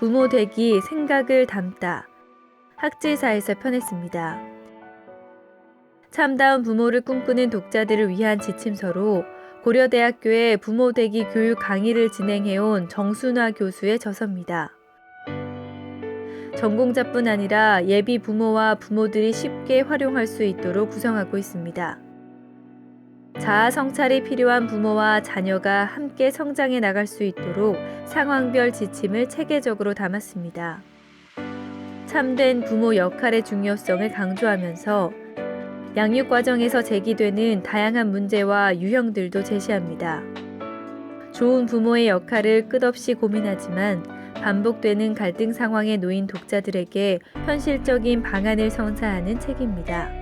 부모 되기 생각을 담다. 학제사에서 편했습니다. 참다운 부모를 꿈꾸는 독자들을 위한 지침서로 고려대학교의 부모 되기 교육 강의를 진행해온 정순화 교수의 저서입니다. 전공자뿐 아니라 예비 부모와 부모들이 쉽게 활용할 수 있도록 구성하고 있습니다. 자아 성찰이 필요한 부모와 자녀가 함께 성장해 나갈 수 있도록 상황별 지침을 체계적으로 담았습니다. 참된 부모 역할의 중요성을 강조하면서 양육 과정에서 제기되는 다양한 문제와 유형들도 제시합니다. 좋은 부모의 역할을 끝없이 고민하지만 반복되는 갈등 상황에 놓인 독자들에게 현실적인 방안을 선사하는 책입니다.